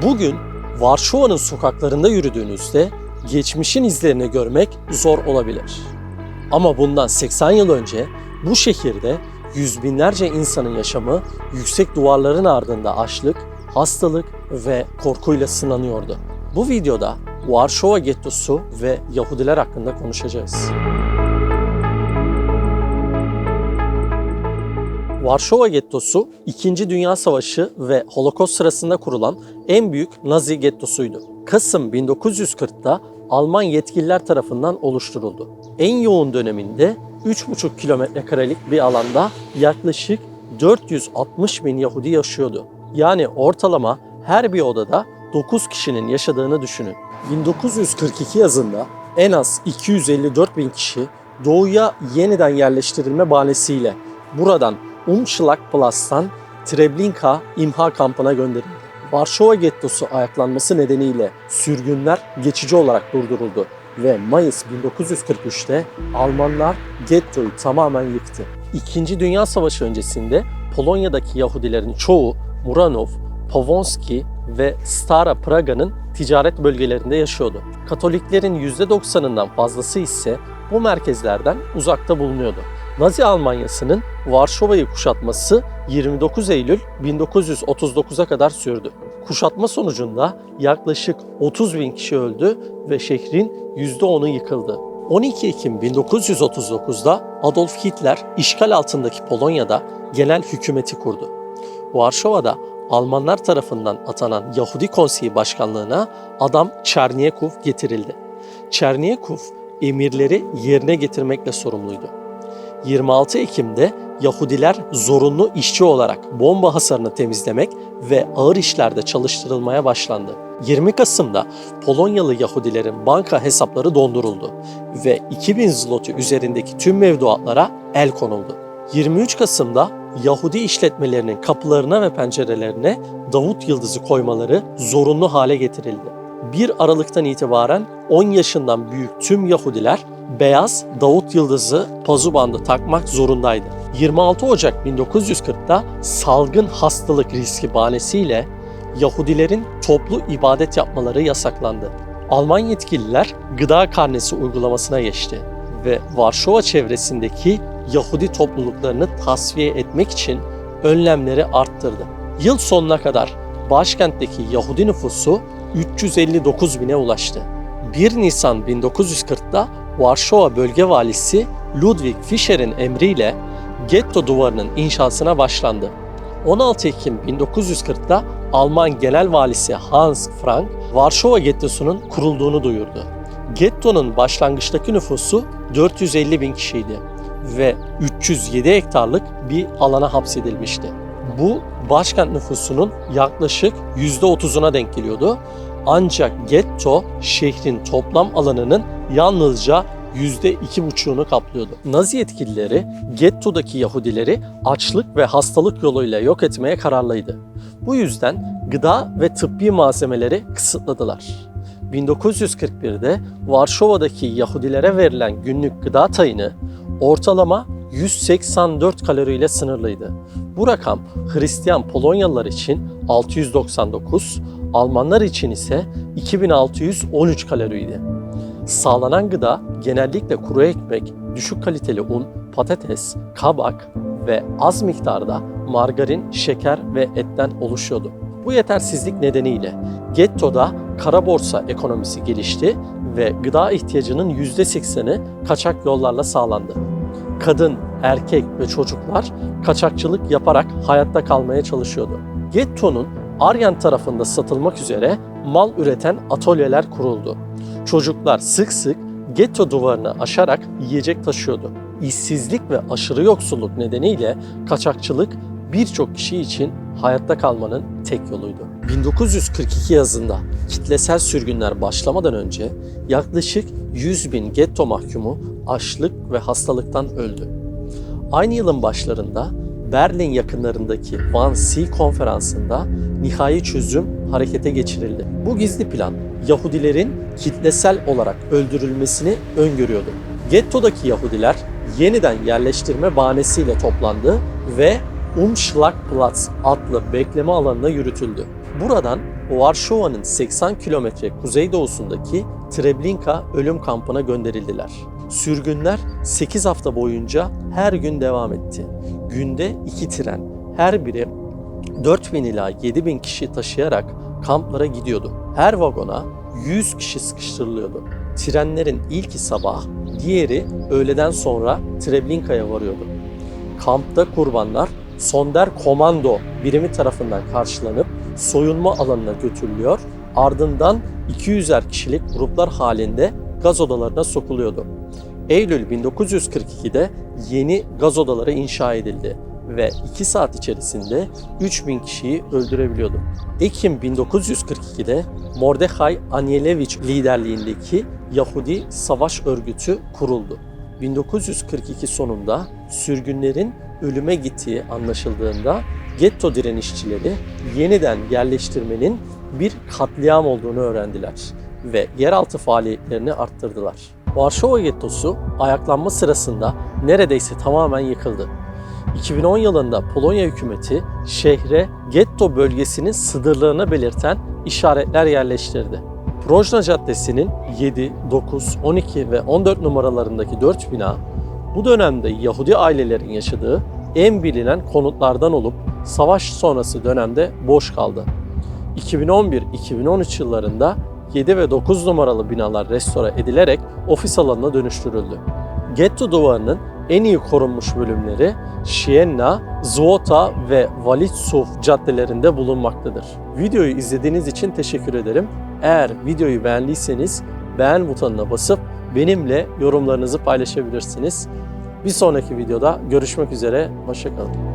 Bugün Varşova'nın sokaklarında yürüdüğünüzde geçmişin izlerini görmek zor olabilir. Ama bundan 80 yıl önce bu şehirde yüz binlerce insanın yaşamı yüksek duvarların ardında açlık, hastalık ve korkuyla sınanıyordu. Bu videoda Varşova gettosu ve Yahudiler hakkında konuşacağız. Varşova gettosu 2. Dünya Savaşı ve Holocaust sırasında kurulan en büyük Nazi gettosuydu. Kasım 1940'ta Alman yetkililer tarafından oluşturuldu. En yoğun döneminde 3,5 kilometre karelik bir alanda yaklaşık 460 bin Yahudi yaşıyordu. Yani ortalama her bir odada 9 kişinin yaşadığını düşünün. 1942 yazında en az 254 bin kişi doğuya yeniden yerleştirilme bahanesiyle buradan Umschlagplatz'tan Treblinka imha kampına gönderildi. Varşova gettosu ayaklanması nedeniyle sürgünler geçici olarak durduruldu ve Mayıs 1943'te Almanlar gettoyu tamamen yıktı. İkinci Dünya Savaşı öncesinde Polonya'daki Yahudilerin çoğu Muranov, Powązki ve Stara Praga'nın ticaret bölgelerinde yaşıyordu. Katoliklerin %90'ından fazlası ise bu merkezlerden uzakta bulunuyordu. Nazi Almanyası'nın Varşova'yı kuşatması 29 Eylül 1939'a kadar sürdü. Kuşatma sonucunda yaklaşık 30 bin kişi öldü ve şehrin %10'u yıkıldı. 12 Ekim 1939'da Adolf Hitler işgal altındaki Polonya'da genel hükümeti kurdu. Varşova'da Almanlar tarafından atanan Yahudi Konseyi Başkanlığına adam Çerniekov getirildi. Çerniekov emirleri yerine getirmekle sorumluydu. 26 Ekim'de Yahudiler zorunlu işçi olarak bomba hasarını temizlemek ve ağır işlerde çalıştırılmaya başlandı. 20 Kasım'da Polonyalı Yahudilerin banka hesapları donduruldu ve 2000 zloty üzerindeki tüm mevduatlara el konuldu. 23 Kasım'da Yahudi işletmelerinin kapılarına ve pencerelerine Davut yıldızı koymaları zorunlu hale getirildi. 1 Aralık'tan itibaren 10 yaşından büyük tüm Yahudiler beyaz Davut yıldızı pazubandı takmak zorundaydı. 26 Ocak 1940'da salgın hastalık riski bahanesiyle Yahudilerin toplu ibadet yapmaları yasaklandı. Alman yetkililer gıda karnesi uygulamasına geçti ve Varşova çevresindeki Yahudi topluluklarını tasfiye etmek için önlemleri arttırdı. Yıl sonuna kadar başkentteki Yahudi nüfusu 359 bine ulaştı. 1 Nisan 1940'da Varşova bölge valisi Ludwig Fischer'in emriyle getto duvarının inşasına başlandı. 16 Ekim 1940'da Alman Genel Valisi Hans Frank, Varşova gettosunun kurulduğunu duyurdu. Gettonun başlangıçtaki nüfusu 450 bin kişiydi ve 307 hektarlık bir alana hapsedilmişti. Bu başkent nüfusunun yaklaşık %30'una denk geliyordu. Ancak getto şehrin toplam alanının yalnızca %2,5'unu kaplıyordu. Nazi yetkilileri gettodaki Yahudileri açlık ve hastalık yoluyla yok etmeye kararlıydı. Bu yüzden gıda ve tıbbi malzemeleri kısıtladılar. 1941'de Varşova'daki Yahudilere verilen günlük gıda tayını ortalama 184 kaloriyle sınırlıydı. Bu rakam Hristiyan Polonyalılar için 699, Almanlar için ise 2613 kaloriydi. Sağlanan gıda genellikle kuru ekmek, düşük kaliteli un, patates, kabak ve az miktarda margarin, şeker ve etten oluşuyordu. Bu yetersizlik nedeniyle gettoda kara borsa ekonomisi gelişti ve gıda ihtiyacının %80'i kaçak yollarla sağlandı. Kadın, erkek ve çocuklar kaçakçılık yaparak hayatta kalmaya çalışıyordu. Getto'nun Aryan tarafında satılmak üzere mal üreten atölyeler kuruldu. Çocuklar sık sık getto duvarını aşarak yiyecek taşıyordu. İşsizlik ve aşırı yoksulluk nedeniyle kaçakçılık birçok kişi için hayatta kalmanın tek yoluydu. 1942 yazında kitlesel sürgünler başlamadan önce yaklaşık 100 bin getto mahkumu açlık ve hastalıktan öldü. Aynı yılın başlarında Berlin yakınlarındaki Wannsee konferansında nihai çözüm harekete geçirildi. Bu gizli plan Yahudilerin kitlesel olarak öldürülmesini öngörüyordu. Gettodaki Yahudiler yeniden yerleştirme bahanesiyle toplandı ve Umschlagplatz adlı bekleme alanına yürütüldü. Buradan Varşova'nın 80 kilometre kuzeydoğusundaki Treblinka ölüm kampına gönderildiler. Sürgünler 8 hafta boyunca her gün devam etti. Günde 2 tren, her biri 4000 ila 7000 kişi taşıyarak kamplara gidiyordu. Her vagona 100 kişi sıkıştırılıyordu. Trenlerin ilki sabah, diğeri öğleden sonra Treblinka'ya varıyordu. Kampta kurbanlar Sonder Komando birimi tarafından karşılanıp soyunma alanına götürülüyor. Ardından 200'er kişilik gruplar halinde gaz odalarına sokuluyordu. Eylül 1942'de yeni gaz odaları inşa edildi ve 2 saat içerisinde 3000 kişiyi öldürebiliyordu. Ekim 1942'de Mordechai Anielewicz liderliğindeki Yahudi Savaş Örgütü kuruldu. 1942 sonunda sürgünlerin ölüme gittiği anlaşıldığında getto direnişçileri yeniden yerleştirmenin bir katliam olduğunu öğrendiler ve yeraltı faaliyetlerini arttırdılar. Varşova gettosu ayaklanma sırasında neredeyse tamamen yıkıldı. 2010 yılında Polonya hükümeti şehre getto bölgesinin sınırlarını belirten işaretler yerleştirdi. Projna Caddesi'nin 7, 9, 12 ve 14 numaralarındaki 4 bina bu dönemde Yahudi ailelerin yaşadığı en bilinen konutlardan olup savaş sonrası dönemde boş kaldı. 2011-2013 yıllarında 7 ve 9 numaralı binalar restore edilerek ofis alanına dönüştürüldü. Getto duvarının en iyi korunmuş bölümleri Sienna, Złota ve Walitsów caddelerinde bulunmaktadır. Videoyu izlediğiniz için teşekkür ederim. Eğer videoyu beğendiyseniz beğen butonuna basıp benimle yorumlarınızı paylaşabilirsiniz. Bir sonraki videoda görüşmek üzere, hoşçakalın.